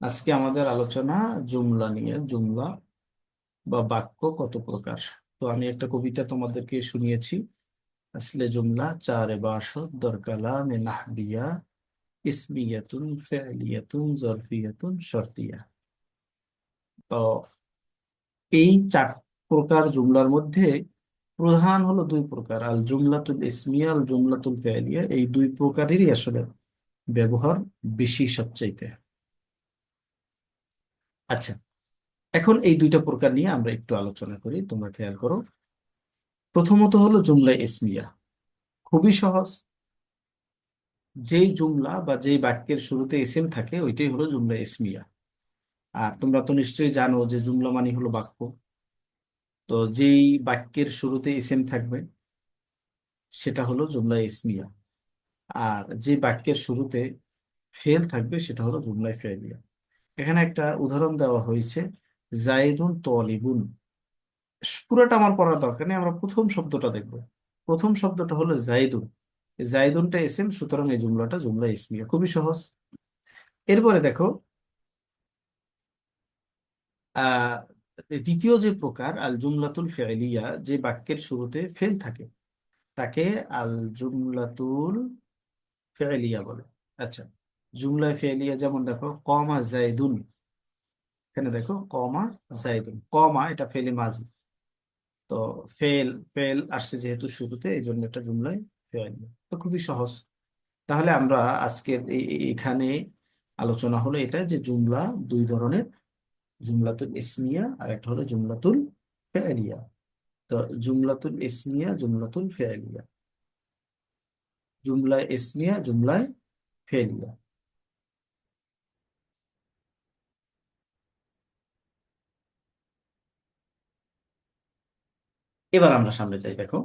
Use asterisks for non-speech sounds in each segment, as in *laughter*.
আজকে আমাদের আলোচনা জুমলা নিয়ে, জুমলা বা বাক্য কত প্রকার? তো আমি একটা কবিতা তোমাদেরকে শুনিয়েছি। আসলে জুমলা, চারে বাসদ দরকালামে নাহবিয়া ইসমিয়াতুন, ফেলিয়াতুন, জরফিয়াতুন, শর্তিয়া। তো এই চার প্রকার জুমলার মধ্যে প্রধান হলো দুই প্রকার, আল জুমলাতুল ইসমিয়া, আল জুমলাতুল ফেলিয়া। এই দুই প্রকারেরই আসলে ব্যবহার বেশি সবচাইতে। আচ্ছা এখন এই দুইটা প্রকার নিয়ে আমরা একটু আলোচনা করি, তোমরা খেয়াল করো। প্রথমত হলো জুমলা ইসমিয়া। খুবই সহজ। যেই জুমলা বা যেই বাক্যের শুরুতে এসএম থাকে, ওইটাই হলো জুমলা ইসমিয়া। আর তোমরা তো নিশ্চয়ই জানো যে জুমলা মানে হলো বাক্য। তো যেই বাক্যের শুরুতে এসএম থাকবে, সেটা হলো জুমলা ইসমিয়া। আর যে বাক্যের শুরুতে ফেল থাকবে, সেটা হলো জুমলা ফেলিয়া এখানে একটা উদাহরণ দেওয়া হয়েছে জাইদুন তলিবুন পুরোটা আমার পড়ার দরকার নেই, আমরা প্রথম শব্দটা দেখব। প্রথম শব্দটা হলো জাইদুন জাইদুনটা এসএম, সুতরাং এই জুমলাটা জুমলা ইসমিয়া খুবই সহজ। এরপরে দেখো দ্বিতীয় যে প্রকার আল জুমলাতুল ফেলিয়া যে বাক্যের শুরুতে ফেল থাকে, তাকে আল জুমলাতুল ফেলিয়া বলে। আচ্ছা জুমলা ফেলিয়া যেমন দেখো কমা জাইদুন এখানে দেখো কমা জাইদুন কমা এটা ফেলে মাঝি। তো ফেল ফেল আসছে যেহেতু শুরুতে এই জন্য একটা জুমলায় ফেল। তো খুবই সহজ। তাহলে আমরা আজকের এখানে আলোচনা হলো এটা যে জুমলা দুই ধরনের জুমলাতুল ইসমিয়া আর একটা হলো জুমলাতুল ফেলিয়া। তো জুমলাতুল ইসমিয়া জুমলাতুল ফেলিয়া। জুমলায় ইসমিয়া জুমলায় ফেলিয়া। এবার আমরা সামনে যাই, দেখো।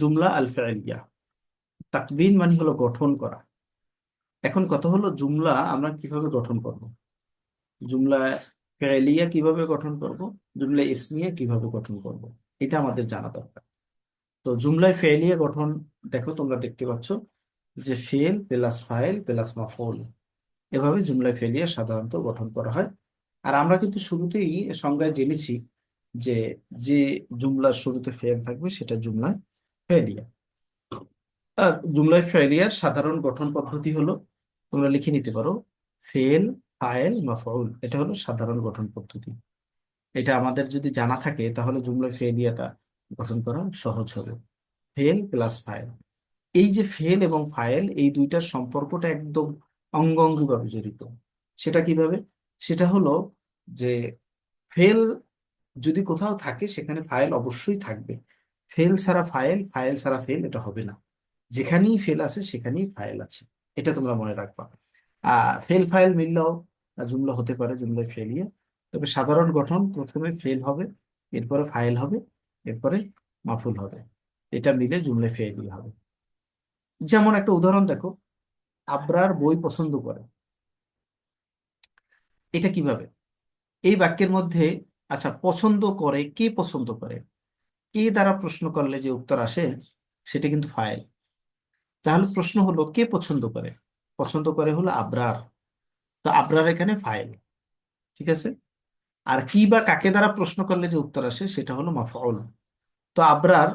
জুমলা আল ফেলিয়া তাকবিন মানে হলো গঠন করা। এখন কথা হলো জুমলা আমরা কীভাবে গঠন করব? জুমলা ফেলিয়া কীভাবে গঠন করব? জুমলা ইসমিয়া কীভাবে গঠন করব? এটা আমাদের জানা দরকার। তো জুমলায় ফেলিয়া গঠন দেখো তোমরা দেখতে পাচ্ছ যে ফেল প্লাস ফাইল প্লাস মাফউল এভাবে জুমলায় ফেলিয়া সাধারণত গঠন করা হয়। আর আমরা কিন্তু শুরুতেই সংজ্ঞায় জেনেছি যে যে জুমলার শুরুতে ফেল থাকবে সেটা জুমলায় ফেলিয়া আর জুমলায় ফেলিয়ার সাধারণ গঠন পদ্ধতি হলো, তোমরা লিখে নিতে পারো ফেল ফাইল মাফউল এটা হলো সাধারণ গঠন পদ্ধতি। এটা আমাদের যদি জানা থাকে তাহলে জুমলায় ফেলিয়াটা গঠন করা সহজ হবে। ফেল প্লাস ফাইল এই যে ফেল এবং ফাইল এই দুইটার সম্পর্কটা একদম অঙ্গাঙ্গিভাবে জড়িত। সেটা কীভাবে? সেটা হলো যে ফেল যদি কোথাও থাকে, সেখানে ফাইল অবশ্যই থাকবে। ফেল ছাড়া ফাইল ফাইল ছাড়া ফেল এটা হবে না। যেখানেই ফেল আছে, সেখানেই ফাইল আছে। এটা তোমরা মনে রাখবা। ফেল ফাইল মিললেও জুমলা হতে পারে, জুমলায় ফেলিয়ে তবে সাধারণ গঠন প্রথমে ফেল হবে, এরপরে ফাইল হবে। এরপরে মাফুল হবে। এটা মিলে জুমলায় ফেলিয়ে হবে। যেমন একটা উদাহরণ দেখো, আবরার বই পছন্দ করে। এটা কীভাবে? এই বাক্যের মধ্যে আচ্ছা পছন্দ করে, কে পছন্দ করে? কে দ্বারা প্রশ্ন করলে যে উত্তর আসে, সেটা কিন্তু ফাইল। তাহলে প্রশ্ন হলো, কে পছন্দ করে? পছন্দ করে হলো আবরার। তো আবরার এখানে ফাইল। ঠিক আছে? আর কি বা কাকে দ্বারা প্রশ্ন করলে যে উত্তর আসে সেটা হলো মাফউল। তো আবরার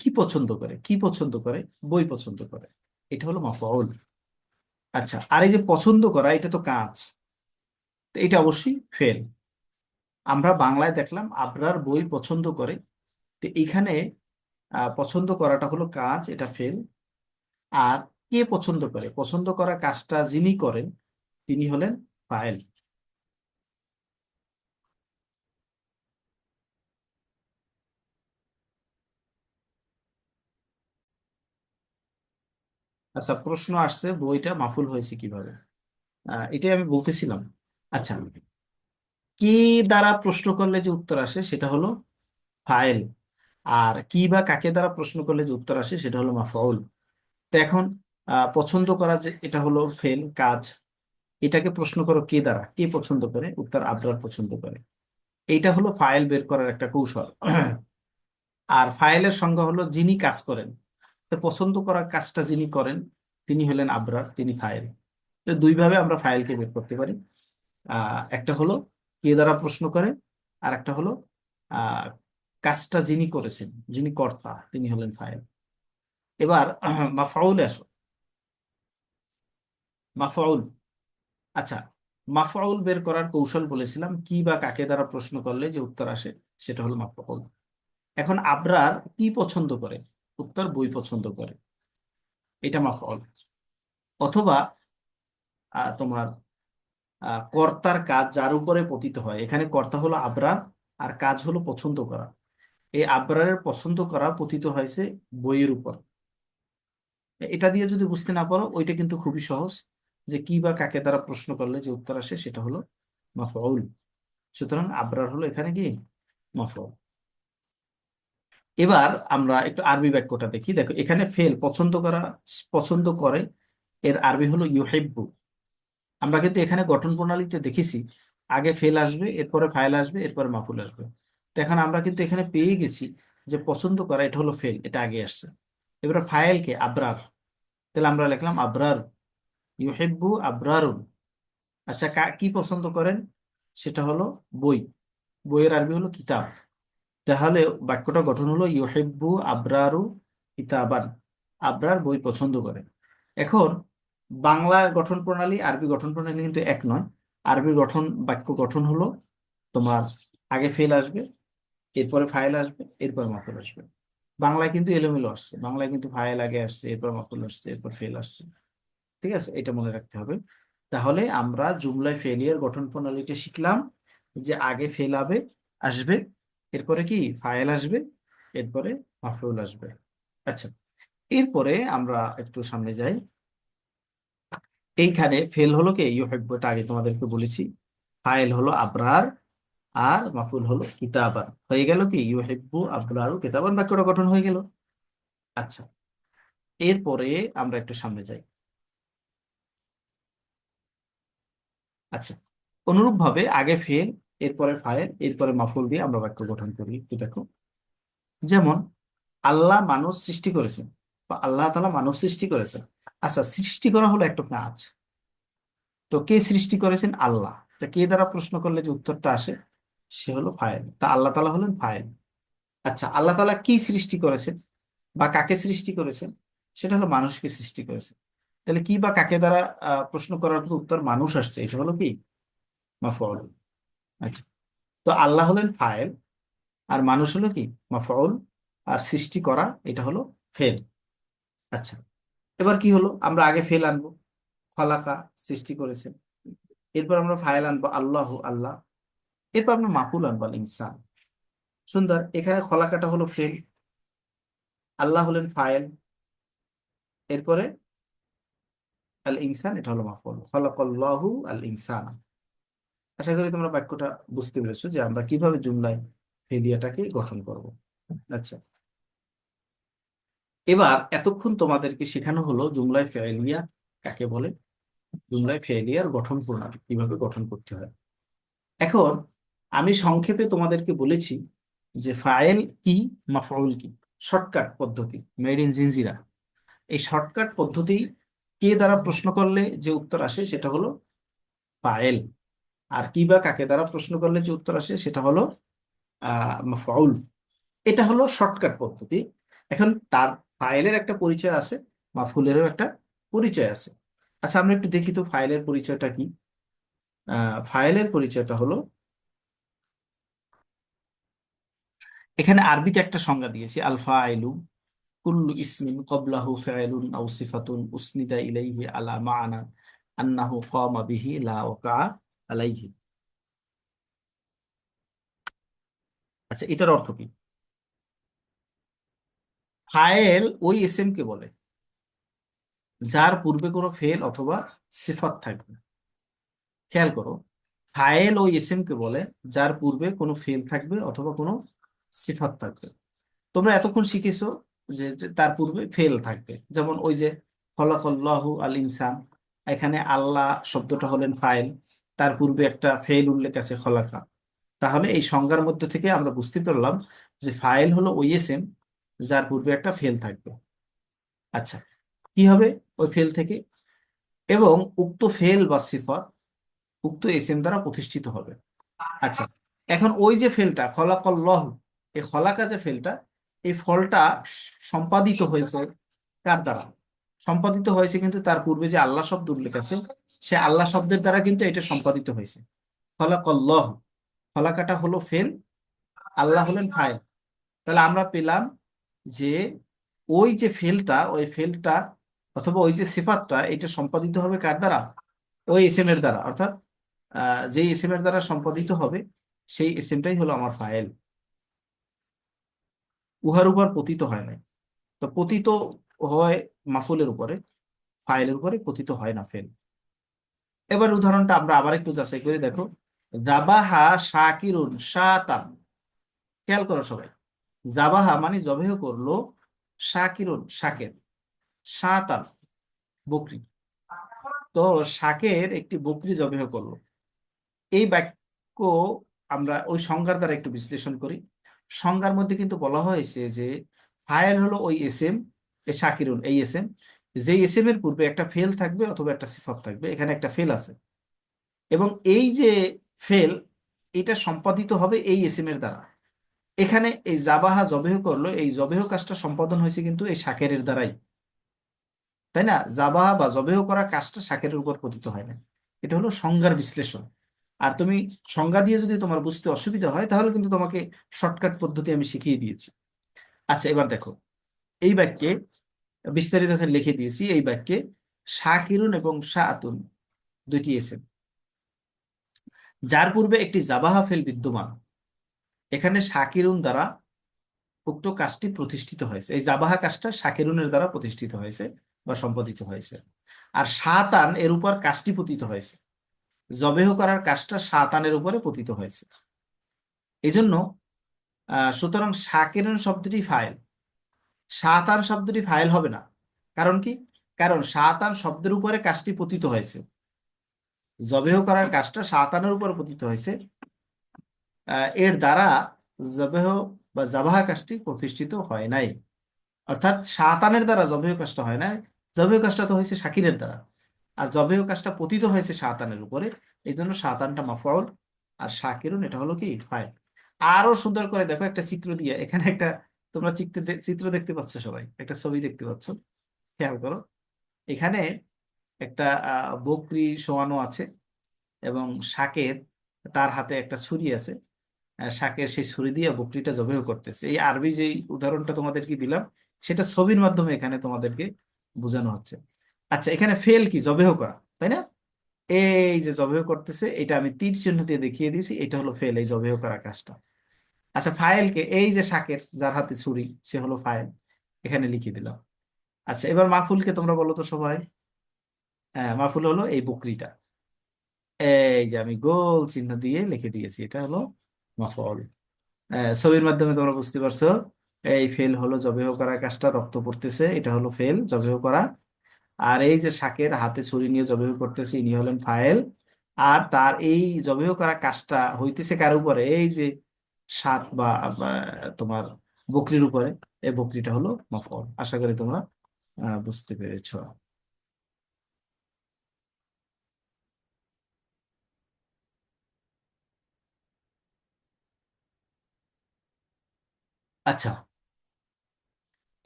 কি পছন্দ করে? কি পছন্দ করে? বই পছন্দ করে। এটা হলো মাফউল। আচ্ছা আর এই যে পছন্দ করা, এটা তো কাজ। তো এটা অবশ্যই ফেল। আমরা বাংলায় দেখলাম আবরার বই পছন্দ করে। তো এখানে পছন্দ করাটা হলো কাজ, এটা ফেল। আর কে পছন্দ করে? পছন্দ করা কাজটা যিনি করেন, তিনি হলেন ফাইল। আচ্ছা প্রশ্ন আসছে, বইটা মাফুল হয়েছে কীভাবে? এটাই আমি বলতেছিলাম। আচ্ছা কি দ্বারা প্রশ্ন করলে যে উত্তর আসে সেটা হলো ফাইল, আর কি বা কাকে দ্বারা প্রশ্ন করলে যে উত্তর আসে সেটা হলো মাফউল। তো এখন পছন্দ করা যে এটা হলো ফেল, কাজ, এটাকে প্রশ্ন করো কে দ্বারা? কে পছন্দ করে? উত্তর আবরার পছন্দ করে। এইটা হলো ফাইল বের করার একটা কৌশল। আর ফাইলের সংজ্ঞা হলো যিনি কাজ করেন। তো পছন্দ করার কাজটা যিনি করেন, তিনি হলেন আবরার, তিনি ফাইল। দুইভাবে আমরা ফাইলকে বের করতে পারি। একটা হলো কে দ্বারা প্রশ্ন করে, আর একটা হলো কাজটা যিনি করেছেন, যিনি কর্তা, তিনি হলেন ফাইল। এবার *clears throat* মাফাউলে আসো। মাফাউল। আচ্ছা মাফাউল বের করার কৌশল বলেছিলাম, কি বা কাকে দ্বারা প্রশ্ন করলে যে উত্তর আসে, সেটা হলো মাফাউল। এখন আবরার কি পছন্দ করে? উত্তর বই পছন্দ করে। এটা মাফাউল অথবা তোমার কর্তার কাজ যার উপরে পতিত হয়। এখানে কর্তা হলো আবরার, আর কাজ হলো পছন্দ করা। এই আবরারের পছন্দ করা পতিত হয়েছে বইয়ের উপর। এটা দিয়ে যদি বুঝতে না পারো, ওইটা কিন্তু খুবই সহজ, যে কি বা কাকে দ্বারা প্রশ্ন করলে যে উত্তর আসে, সেটা হলো মাফউল। সুতরাং আবরার হলো এখানে কি মাফউল। এবার আমরা একটু আরবি বাক্যটা দেখি। দেখো, এখানে ফেল পছন্দ করা, পছন্দ করে, এর আরবি হলো ইউহিব্বু। আমরা কিন্তু এখানে গঠন প্রণালীতে দেখেছি, আগে ফেল আসবে, এরপরে ফাইল আসবে, এরপরে মাফুল আসবে। তো এখন আমরা কিন্তু এখানে পেয়ে গেছি যে পছন্দ করা, এটা হলো ফেল, এটা আগে আসছে। এবার ফাইলকে আবরার। তাহলে আমরা লিখলাম আবরার, ইউহিব্বু আবরারুন। আচ্ছা কা পছন্দ করেন? সেটা হলো বই। বইয়ের আরবি হলো কিতাব। তাহলে বাক্যটা গঠন হলো, ইউহিব্বু আবরারু কিতাবান। আবরার বই পছন্দ করে। এখন বাংলা গঠন প্রণালী, আরবি গঠন প্রণালী কিন্তু এক নয়। আরবি গঠন, বাক্য গঠন হলো তোমার আগে ফেল আসবে, এরপরে ফাইল আসবে, এরপর মাফুল আসবে। বাংলায় কিন্তু এলোমেলো আসছে। বাংলায় কিন্তু ফাইল আগে আসছে, এরপর মাফুল আসছে, এরপর ফেল আসছে। ঠিক আছে? এটা মনে রাখতে হবে। তাহলে আমরা জুমলায় ফেলিয়ার গঠন প্রণালীটা শিখলাম যে আগে ফেল হবে, আসবে এরপরে কি ফাইল আসবে, এরপরে মাফুল আসবে। আচ্ছা এরপরে আমরা একটু সামনে যাই। এইখানে ফেল হলো কে? ইউহিব্বু এটা আগে তোমাদেরকে বলেছি। ফাইল হলো আবরার, আর মাফুল হলো কিতাবান। হয়ে গেল কি? ইউহিব্বু আবরারু কিতাবান বাক্যটা গঠন হয়ে গেল। আচ্ছা এরপরে আমরা একটু সামনে যাই। আচ্ছা অনুরূপ ভাবে আগে ফেল এরপরে ফাইল, এরপরে মাফুল দিয়ে আমরা বাক্য গঠন করি। একটু দেখো। যেমন, আল্লাহ মানুষ সৃষ্টি করেছেন বা আল্লাহ তালা মানুষ সৃষ্টি করেছেন। আচ্ছা সৃষ্টি করা হলো একটা কাজ। তো কে সৃষ্টি করেছেন? আল্লাহ। তা কে দ্বারা প্রশ্ন করলে যে উত্তরটা আসে? সে হলো ফাইল। তা আল্লাহ তালা হলেন ফাইল। আচ্ছা আল্লাহ তালা কি সৃষ্টি করেছেন বা কাকে সৃষ্টি করেছেন? সেটা হলো মানুষকে সৃষ্টি করেছেন তাহলে কি বা কাকে দ্বারা প্রশ্ন করার উত্তর মানুষ আসছে? এটা হলো কি? মাফউল আচ্ছা। তো আল্লাহ হলেন ফায়েল, আর মানুষ হলো কি? মাফউল, আর সৃষ্টি করা এটা হলো ফেল। আচ্ছা এবার কি হলো? আমরা আগে ফেল আনব। খলাকা, সৃষ্টি করেছেন। এরপর আমরা ফায়েল আনব, আল্লাহ আল্লাহ। এরপর আমরা মাফুল আনব ইনসান। সুন্দর, এখানে খলাকাটা হলো ফেল। আল্লাহ হলেন ফায়েল। এরপরে আল ইনসান, এটা হলো মাফুল খলাকাল্লাহু আল ইনসান। আশা করি তোমরা বাক্যটা বুঝতে পেরেছ যে আমরা কীভাবে জুমলায় ফেলিয়াটাকে গঠন করব। আচ্ছা। এবার এতক্ষণ তোমাদেরকে শেখানো হলো জুমলায় ফেলিয়া কাকে বলে, জুমলায় ফেলিয়ার গঠন প্রণালী, কীভাবে গঠন করতে হয়। এখন আমি সংক্ষেপে তোমাদেরকে বলেছি যে ফাইল কি মাফউল কি? শর্টকাট পদ্ধতি, মেড ইন জিনজিরা। এই শর্টকাট পদ্ধতি কে দ্বারা প্রশ্ন করলে যে উত্তর আসে সেটা হলো ফাইল। আর কি বা কাকে দ্বারা প্রশ্ন করলে যে উত্তর আসে সেটা হলো আহ মাফউল। এটা হলো শর্টকাট পদ্ধতি। এখন তার ফাইলের একটা পরিচয় আছে মাফুলেরও একটা পরিচয় আছে। আচ্ছা আমরা একটু দেখি তো ফাইলের পরিচয়টা কি? ফাইলের পরিচয়টা হলো, এখানে আরবিতে একটা সংজ্ঞা দিয়েছি আলফা ফাইলু কুল্লু ইসমিন কবলাহু ফাইলুন আও সিফাতুন উসনিদা ইলাইহি আলা মা'না আন্নাহু কামা বিহি লা ওয়াকা। আলাইহি আচ্ছা এটার অর্থ কি? ফাইল ওই এসএম কে বলে, যার পূর্বে কোনো ফেল অথবা সিফাত থাকবে খেয়াল করো ফাইল ওই এসএম কে বলে, যার পূর্বে কোনো ফেল থাকবে অথবা কোনো সিফাত থাকবে। তোমরা এতক্ষণ শিখেছো যে তার পূর্বে ফেল থাকবে। যেমন ওই যে, খলাকল্লাহু আল ইনসান এখানে আল্লাহ শব্দটা হলেন ফাইল তার পূর্বে একটা ফেল উল্লেখ আছে খলাকা। তাহলে এই সংজ্ঞার মধ্যে থেকে আমরা বুঝতে পারলাম যে ফাইল হলো ওই এসএম যার পূর্বে একটা ফেল থাকবে। আচ্ছা কি হবে ওই ফেল থেকে? এবং উক্ত ফেল বা সিফাত উক্ত এসএম দ্বারা প্রতিষ্ঠিত হবে। আচ্ছা এখন ওই যে ফেলটা খলাকল্লাহ, এই খলাকা যে ফেলটা এই ফলটা সম্পাদিত হয়েছে কার দ্বারা? সম্পাদিত হয়েছে কিন্তু তার পূর্বে যে আল্লাহ শব্দ উল্লেখ আছে, সে আল্লাহ শব্দের দ্বারা কিন্তু এটা সম্পাদিত হয়েছে। খলাকল্লাহ। ফলাকাটা হলো ফেল, আল্লাহ হলেন ফাইল তাহলে আমরা পেলাম যে ওই যে ফেলটা, ওই ফেলটা অথবা ওই যে সিফাতটা, এটা সম্পাদিত হবে কার দ্বারা? ওই এসএম এর দ্বারা। অর্থাৎ যে এসএম এর দ্বারা সম্পাদিত হবে, সেই এস এসএমটাই হলো আমার ফাইল উহার উপর পতিত হয় নাই। তো পতিত হয় মাফুলের উপরে, ফাইলের উপরে পতিত হয় না ফেল। এবার উদাহরণটা আমরা আবার একটু যাচাই করে, দেখো। জাবাহা শাকিরুন শাতান। খেয়াল করো সবাই। জাবাহা মানে জবেহ করল শাকিরুন, শাকের। শাতান, বকরি। তো শাকের একটি বকরি জবেহ করল। এই বাক্য আমরা ওই সংজ্ঞার দ্বারা একটু বিশ্লেষণ করি। সংজ্ঞার মধ্যে কিন্তু বলা হয়েছে যে, ফাইল হলো ওই এস এম শাকিরুন এই এস এম যে এস এম এর পূর্বে একটা ফেল থাকবে অথবা একটা সিফত থাকবে, এখানে একটা ফেল আছে। এবং এই যে ফেল, এটা সম্পাদিত হবে এই এস এম এর দ্বারা। এখানে এই জাবাহা জবেহ করল, এই জবেহ কাজটা সম্পাদন হয়েছে কিন্তু এই শাকেরের দ্বারাই। তাই না? জাবাহা বা জবেহ করা কাজটা শাকেরের উপর পতিত হয় না। এটা হলো সংজ্ঞার বিশ্লেষণ। আর তুমি সংজ্ঞা দিয়ে যদি তোমার বুঝতে অসুবিধা হয়, তাহলে কিন্তু তোমাকে শর্টকাট পদ্ধতি আমি শিখিয়ে দিয়েছি। আচ্ছা এবার দেখো। এই বাক্যে বিস্তারিত এখানে লিখে দিয়েছি এই বাক্যে শাকিরুন এবং শাআতুন দুইটি এসেম যার পূর্বে একটি জাবাহা ফেল বিদ্যমান এখানে শাকিরুন দ্বারা উক্ত কাজটি প্রতিষ্ঠিত হয়েছে। এই জাবাহা কাজটা শাকিরুনের দ্বারা প্রতিষ্ঠিত হয়েছে বা সম্পাদিত হয়েছে। আর শাতান এর উপর কাজটি পতিত হয়েছে। জবেহ করার কাজটা শাতানের উপরে পতিত হয়েছে। এজন্য জন্য আহ, সুতরাং শাকিরুন শব্দটি ফাইল। শাতান শব্দটি ফাইল হবে না। কারণ কি? কারণ শাতান শব্দের উপরে কাজটি পতিত হয়েছে। জবেহ করার কাজটা শাতানের উপর পতিত হয়েছে। এর দ্বারা জবেহ বা জাবাহা কাজটি প্রতিষ্ঠিত হয় নাই। অর্থাৎ শাতানের দ্বারা জবেহ কাজটা হয় নাই। জবেহ কাজটা তো হয়েছে শাকিরের দ্বারা। আর জবেহ কাজটা পতিত হয়েছে শাতানের উপরে। এই জন্য শাতানটা মাফউল আর শাকিরুন, এটা হলো কি? ফাইল। আরও সুন্দর করে দেখো একটা চিত্র দিয়ে। এখানে একটা তোমরা চিত্র চিত্র দেখতে পাচ্ছ সবাই, একটা ছবি দেখতে পাচ্ছ, খেয়াল করো। এখানে একটা বকরি শোয়ানো আছে এবং শাকের তার হাতে একটা ছুরি আছে শাকের সেই ছুরি দিয়ে বকরিটা জবেহ করতেছে। এই আরবি যেই উদাহরণটা তোমাদেরকে দিলাম, সেটা ছবির মাধ্যমে এখানে তোমাদেরকে বোঝানো হচ্ছে। আচ্ছা এখানে ফেল কি? জবেহ করা, তাই না? এই যে জবেহ করতেছে, এটা আমি তীর চিহ্ন দিয়ে দেখিয়ে দিয়েছি, এটা হলো ফেল, এই জবেহ করা কাজটা। আচ্ছা ফাইলকে এই যে শাকের যার হাতে ছুরি সে হলো ফাইল এখানে লিখে দিলাম আচ্ছা এবার মাহফুলকে তোমরা বলো তো সবাই। হ্যাঁ মাহফুল হলো এই বকরিটা। এই যে আমি গোল চিহ্ন দিয়ে লিখে দিয়েছি এটা হলো মাফল। আহ, ছবির মাধ্যমে তোমরা বুঝতে পারছ এই ফেল হলো জবেহ করা কাজটা রক্ত পড়তেছে এটা হলো ফেল জবেহ করা। আর এই যে শাকের হাতে ছুরি নিয়ে জবেহ করতেছে ইনি হলেন ফাইল আর তার এই জবেহ করা কাজটা হইতেছে কার উপরে? এই যে সাত বা তোমার বকরির উপরে। এই বকরিটা হলো মফল আশা করি তোমরা বুঝতে পেরেছ। আচ্ছা।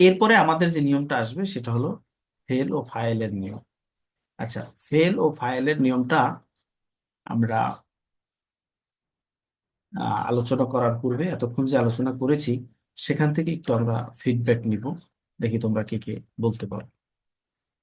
এরপরে আমাদের যে নিয়মটা আসবে, সেটা হলো ফেল ও ফাইলের নিয়ম। আচ্ছা ফেল ও ফাইলের নিয়মটা আমরা আলোচনা করার পূর্বে, এতক্ষণ যে আলোচনা করেছি, সেখান থেকে একটু আমরা ফিডব্যাক নিব। দেখি তোমরা কে কে বলতে পারো।